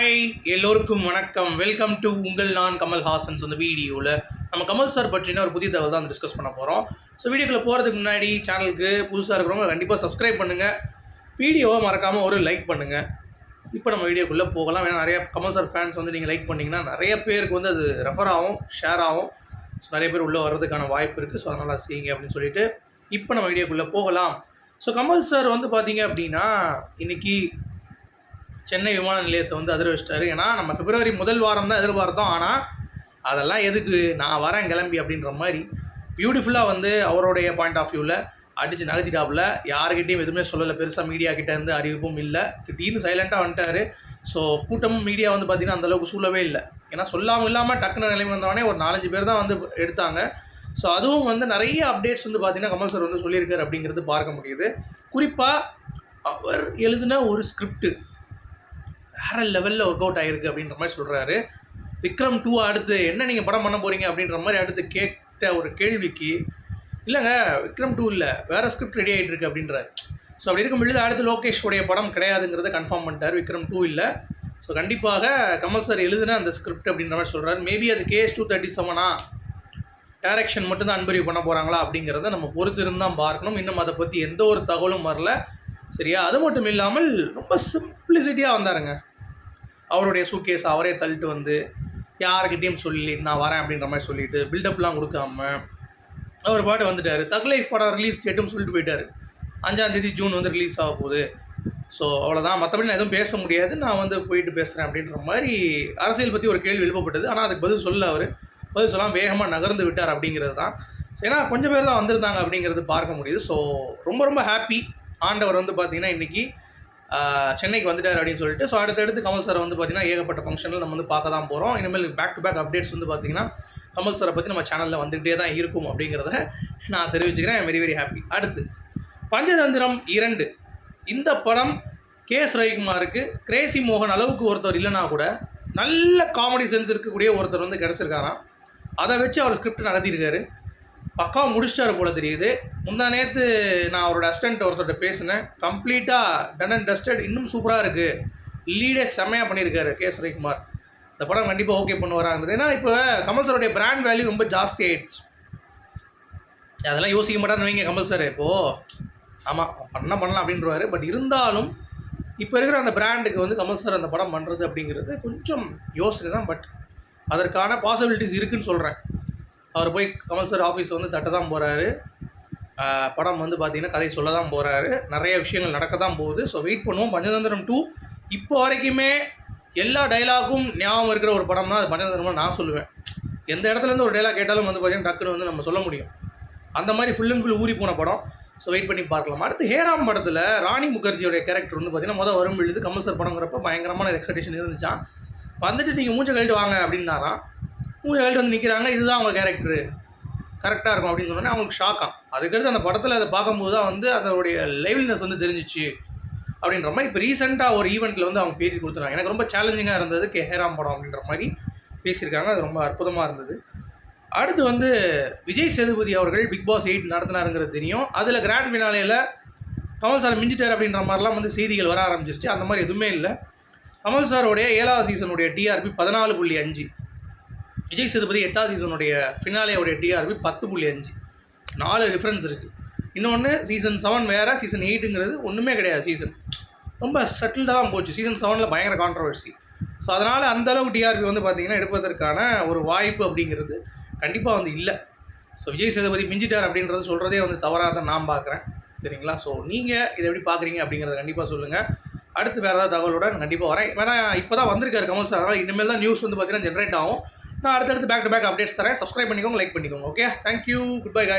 Hi எல்லோருக்கும் வணக்கம். Welcome to உங்கள் நான் கமல் ஹாசன்ஸ் அந்த வீடியோவில் நம்ம கமல் சார் பற்றின ஒரு புதிய தகவல் தான் டிஸ்கஸ் பண்ண போகிறோம் ஸோ வீடியோக்குள்ளே போகிறதுக்கு முன்னாடி சேனலுக்கு புதுசாக இருக்கிறவங்க கண்டிப்பாக சப்ஸ்கிரைப் பண்ணுங்கள் வீடியோவை மறக்காமல் ஒரு லைக் பண்ணுங்கள் இப்போ நம்ம வீடியோக்குள்ளே போகலாம். ஏன்னா நிறைய கமல் சார் ஃபேன்ஸ் வந்து நீங்கள் லைக் பண்ணிங்கன்னா நிறைய பேருக்கு வந்து அது ரெஃபர் ஆகும் ஷேர் ஆகும். ஸோ நிறைய பேர் உள்ளே வர்றதுக்கான வாய்ப்பு இருக்குது ஸோ அதனால் செய்யுங்க அப்படின்னு சொல்லிட்டு இப்போ நம்ம வீடியோக்குள்ளே போகலாம். ஸோ கமல் சார் வந்து பார்த்தீங்க அப்படின்னா இன்னைக்கு சென்னை விமான நிலையத்தை வந்து அதிர வச்சிட்டாரு. ஏன்னா நம்ம பிப்ரவரி முதல் வாரம் தான் எதிர்பார்த்தோம். ஆனால் அதெல்லாம் எதுக்கு? நான் வரேன் கிளம்பி அப்படின்ற மாதிரி பியூட்டிஃபுல்லாக வந்து அவருடைய பாயிண்ட் ஆஃப் வியூவில் அடித்து நகர்த்திட்டாப்புல. யாருக்கிட்டையும் எதுவுமே சொல்லலை. பெருசாக மீடியா கிட்டேருந்து அறிவிப்பும் இல்லை. திடீர்னு சைலண்ட்டாக வந்துட்டாரு. ஸோ கூட்டமும் மீடியா வந்து பார்த்திங்கன்னா அந்தளவுக்கு சூழவே இல்லை. ஏன்னா சொல்லாமல் இல்லாமல் டக்குன்னு நிலைமை வந்தவொடனே ஒரு நாலஞ்சு பேர் தான் வந்து எடுத்தாங்க. ஸோ அதுவும் வந்து நிறைய அப்டேட்ஸ் வந்து பார்த்திங்கன்னா கமல் சார் வந்து சொல்லியிருக்காரு அப்படிங்கிறது பார்க்க முடியுது. குறிப்பாக அவர் எழுதின ஒரு ஸ்கிரிப்ட் வேறு லெவலில் ஒர்க் அவுட் ஆகிருக்கு அப்படின்ற மாதிரி சொல்கிறாரு விக்ரம் டூ அடுத்து என்ன நீங்கள் படம் பண்ண போகிறீங்க அப்படின்ற மாதிரி அடுத்து கேட்ட ஒரு கேள்விக்கு இல்லைங்க விக்ரம் டூ இல்லை வேறு ஸ்கிரிப்ட் ரெடி ஆகிட்டு இருக்கு அப்படின்றார். ஸோ அப்படி இருக்கும் பொழுது அடுத்து லோகேஷ் உடைய படம் கிடையாதுங்கிறத கன்ஃபார்ம் பண்ணிட்டார். விக்ரம் டூ இல்லை. ஸோ கண்டிப்பாக கமல் சார் எழுதின அந்த ஸ்கிரிப்ட் அப்படின்ற மாதிரி சொல்கிறார் மேபி அது கேஎஸ் டூ தேர்ட்டி செவனா டேரக்ஷன் மட்டும்தான் அன்பறிவு பண்ண போகிறாங்களா அப்படிங்கிறத நம்ம பொறுத்து இருந்தால் பார்க்கணும். இன்னும் அதை பற்றி எந்த ஒரு தகவலும் வரல. சரியா? அது மட்டும் இல்லாமல் ரொம்ப சிம்பிளிசிட்டியாக வந்தாருங்க. அவருடைய சூக்கேஸ் அவரே தள்ளிட்டு வந்து யாருக்கிட்டேயும் சொல்லி நான் வரேன் அப்படின்ற மாதிரி சொல்லிட்டு பில்டப்லாம் கொடுக்காம அவர் பாட்டு வந்துட்டார். தக்லைஃப் படம் ரிலீஸ் டேட்டும் சொல்லிட்டு போயிட்டார். அஞ்சாந்தேதி ஜூன் வந்து ரிலீஸ் ஆக போகுது. ஸோ அவ்வளோதான் மற்றபடி நான் எதுவும் பேச முடியாது. நான் வந்து போயிட்டு பேசுகிறேன் அப்படின்ற மாதிரி அரசியல் பற்றி ஒரு கேள்வி எழுப்பப்பட்டது. ஆனால் அதுக்கு பதில் சொல்ல அவர். பதில் சொல்லாமல் வேகமாக நகர்ந்து விட்டார் அப்படிங்கிறது தான். ஏன்னா கொஞ்சம் பேர் தான் வந்திருந்தாங்க அப்படிங்கிறது பார்க்க முடியுது. ஸோ ரொம்ப ரொம்ப ஹாப்பி ஆண்டவர் வந்து பார்த்திங்கன்னா இன்றைக்கி சென்னைக்கு வந்துட்டார் அப்படின்னு சொல்லிட்டு ஸோ அடுத்தடுத்து கமல் சார் வந்து பார்த்திங்கன்னா ஏகப்பட்ட ஃபங்க்ஷனில் நம்ம வந்து பார்க்க தான் போகிறோம் இனிமேல் பேக் டு பேக் அப்டேட்ஸ் வந்து பார்த்திங்கன்னா கமல் சாரை பற்றி நம்ம சேனலில் வந்துகிட்டே தான் இருக்கும் அப்படிங்கிறத நான் தெரிவிச்சுக்கிறேன். வெரி வெரி ஹாப்பி அடுத்து பஞ்சதந்திரம் இரண்டு. இந்த படம் கே எஸ் ரவிக்குமாருக்கு கிரேசி மோகன் அளவுக்கு ஒருத்தர் இல்லைனா கூட நல்ல காமெடி சென்ஸ் இருக்கக்கூடிய ஒருத்தர் வந்து கிடச்சிருக்காராம். அதை வச்சு அவர் ஸ்கிரிப்ட் நடத்தியிருக்காரு பக்கம் முடிச்சிட்டாரு போல தெரியுது. முந்தா நேற்று நான் அவரோட அசிஸ்டன்ட் ஒருத்தர்கிட்ட பேசினேன். கம்ப்ளீட்டாக டன் அண்ட் டஸ்டட் இன்னும் சூப்பராக இருக்குது லீடே செம்மையாக பண்ணியிருக்காரு கே ஸ்ரீகுமார் ரவிக்குமார். இந்த படம் கண்டிப்பாக ஓகே பண்ணுவாராங்கிறது ஏன்னா இப்போ கமல் சாருடைய பிராண்ட் வேல்யூ ரொம்ப ஜாஸ்தி ஆகிடுச்சு அதெல்லாம் யோசிக்க மாட்டாருன்னு வைங்க கமல் சார் இப்போது ஆமாம் பண்ண பண்ணலாம் அப்படின்றவாரு. பட் இருந்தாலும் இப்போ இருக்கிற அந்த பிராண்டுக்கு வந்து கமல் சார் அந்த படம் பண்ணுறது அப்படிங்கிறது கொஞ்சம் யோசனை தான் பட் அதற்கான பாசிபிலிட்டிஸ் இருக்குதுன்னு சொல்கிறேன் அவர் போய் கமல் சார் ஆஃபீஸ் வந்து தட்ட தான் போகிறாரு படம் வந்து பார்த்திங்கன்னா கதை சொல்ல தான் போகிறாரு நிறைய விஷயங்கள் நடக்க தான் போகுது. ஸோ வெயிட் பண்ணுவோம். பஞ்சதந்திரம் டூ இப்போ வரைக்குமே எல்லா டைலாகும் ஞாபகம் இருக்கிற ஒரு படம் தான் அது பஞ்சதந்திரமாக நான் சொல்லுவேன். எந்த இடத்துலேருந்து ஒரு டைலாக் கேட்டாலும் வந்து பார்த்தீங்கன்னா டக்குன்னு வந்து நம்ம சொல்ல முடியும். அந்த மாதிரி ஃபுல் அண்ட் ஃபுல் ஊறி போன படம். ஸோ வெயிட் பண்ணி பார்க்கலாம். அடுத்து ஹேராம் படத்தில் ராணி முகர்ஜியோடைய கேரக்டர் வந்து பார்த்தீங்கன்னா மொதல் வரும் பொழுது கமல் சார் படங்கிறப்ப பயங்கரமான எக்ஸ்பெக்டேஷன் இருந்துச்சான் வந்துட்டு நீங்கள் மூஞ்சை கழிட்டு வாங்க அப்படின்னாராம். மூணு கழிட்டு வந்து நிற்கிறாங்க இதுதான் அவங்க கேரக்டரு கரெக்டாக இருக்கும் அப்படின்னு சொன்னோன்னே அவங்களுக்கு ஷாக்காம் அதுக்கடுத்து அந்த படத்தில் அதை பார்க்கும்போது தான் வந்து அதோடைய லைவ்லினஸ் வந்து தெரிஞ்சிச்சு அப்படின்ற மாதிரி இப்போ ரீசெண்டாக ஒரு ஈவெண்ட்டில் வந்து அவங்க பேட்டி கொடுத்துருக்காங்க. எனக்கு ரொம்ப சேலஞ்சிங்காக இருந்தது கே. ஹேராம் படம் அப்படின்ற மாதிரி பேசியிருக்காங்க. அது ரொம்ப அற்புதமாக இருந்தது. அடுத்து வந்து விஜய் சேதுபதி அவர்கள் பிக் பாஸ் எயிட் நடத்தினாருங்கிறது தெரியும். அதில் கிராண்ட் ஃபினாலேயில் கமல் சார் மிஞ்சிட்டார் அப்படின்ற மாதிரிலாம் வந்து செய்திகள் வர ஆரம்பிச்சிருச்சு. அந்த மாதிரி எதுவுமே இல்லை. கமல் சாருடைய ஏழாவது சீசனுடைய டிஆர்பி பதினாலு புள்ளி அஞ்சு. விஜய் சேதுபதி எட்டாவது சீசனுடைய ஃபினாலேயோடைய டிஆர்பி பத்து புள்ளி அஞ்சு. நாலு டிஃப்ரென்ஸ் இருக்குது இன்னொன்று சீசன் செவன் வேறு சீசன் எயிட்டுங்கிறது ஒன்றுமே கிடையாது சீசன் ரொம்ப செட்டில்டாக தான் போச்சு. சீசன் செவனில் பயங்கர கான்ட்ரவர்சி ஸோ அதனால் அந்தளவுக்கு டிஆர்பி வந்து பார்த்திங்கன்னா எடுப்பதற்கான ஒரு வாய்ப்பு அப்படிங்கிறது கண்டிப்பாக வந்து இல்லை. ஸோ விஜய் சேதுபதி மிஞ்சிட்டார் அப்படின்றது சொல்கிறதே வந்து தவறாக தான் நான் பார்க்குறேன் சரிங்களா? ஸோ நீங்கள் இதை எப்படி பார்க்குறீங்க அப்படிங்கிறத கண்டிப்பாக சொல்லுங்கள் அடுத்து வேறு ஏதாவது தகவலுடன் கண்டிப்பாக வரேன். வேணா இப்போ தான் வந்திருக்காரு கமல் சார் அதனால் இனிமேல் தான் நியூஸ் வந்து பார்த்தீங்கன்னா ஜென்ரேட் ஆகும். நான் அடுத்தடுத்து பேக் டு பேக் அப்டேட்ஸ் தரேன். சப்ஸ்கிரைப் பண்ணிக்கோங்க லைக் பண்ணிக்கோங்க okay thank you good bye guys